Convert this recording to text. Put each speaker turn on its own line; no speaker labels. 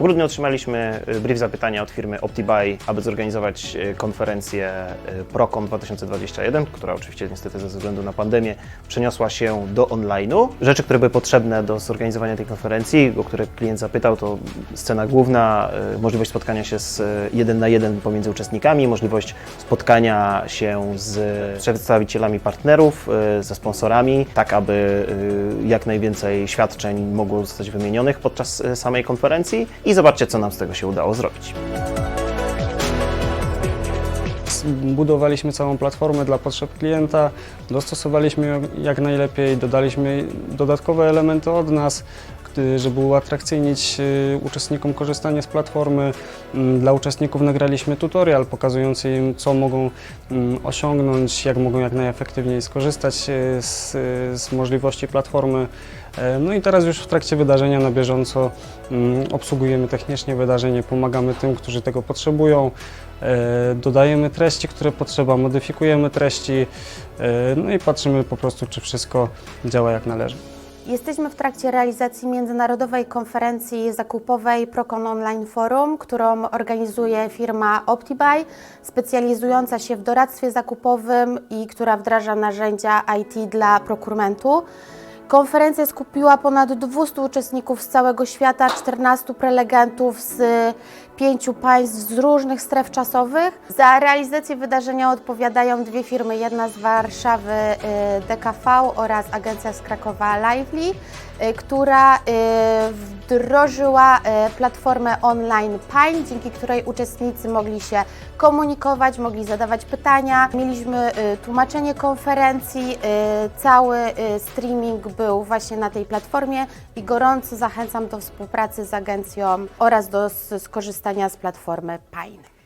W grudniu otrzymaliśmy y, brief zapytania od firmy OptiBuy, aby zorganizować y, konferencję y, Procon 2021, która oczywiście niestety ze względu na pandemię przeniosła się do online'u. Rzeczy, które były potrzebne do zorganizowania tej konferencji, o które klient zapytał, to scena główna, możliwość spotkania się z jeden na jeden pomiędzy uczestnikami, możliwość spotkania się z przedstawicielami partnerów, ze sponsorami, tak aby jak najwięcej świadczeń mogło zostać wymienionych podczas samej konferencji i zobaczcie, co nam z tego się udało zrobić.
Budowaliśmy całą platformę dla potrzeb klienta, dostosowaliśmy ją jak najlepiej, dodaliśmy dodatkowe elementy od nas, żeby uatrakcyjnić y, uczestnikom korzystanie z platformy. Mm, Dla uczestników nagraliśmy tutorial pokazujący im, co mogą mm, osiągnąć, jak mogą jak najefektywniej skorzystać y, z, y, z możliwości platformy. E, No i teraz już w trakcie wydarzenia na bieżąco mm, obsługujemy technicznie wydarzenie, pomagamy tym, którzy tego potrzebują. E, Dodajemy treści, które potrzeba, modyfikujemy treści, e, no i patrzymy po prostu, czy wszystko działa jak należy.
Jesteśmy w trakcie realizacji międzynarodowej konferencji zakupowej Procon Online Forum, którą organizuje firma OptiBuy, specjalizująca się w doradztwie zakupowym i która wdraża narzędzia IT dla prokurentu. Konferencja skupiła ponad 200 uczestników z całego świata, 14 prelegentów z pięciu państw z różnych stref czasowych. Za realizację wydarzenia odpowiadają dwie firmy, jedna z Warszawy y, DKV oraz agencja z Krakowa Lively, y, która y, wdrożyła platformę online Pine, dzięki której uczestnicy mogli się komunikować, mogli zadawać pytania. Mieliśmy tłumaczenie konferencji, cały streaming był właśnie na tej platformie i gorąco zachęcam do współpracy z agencją oraz do skorzystania z platformy Pine.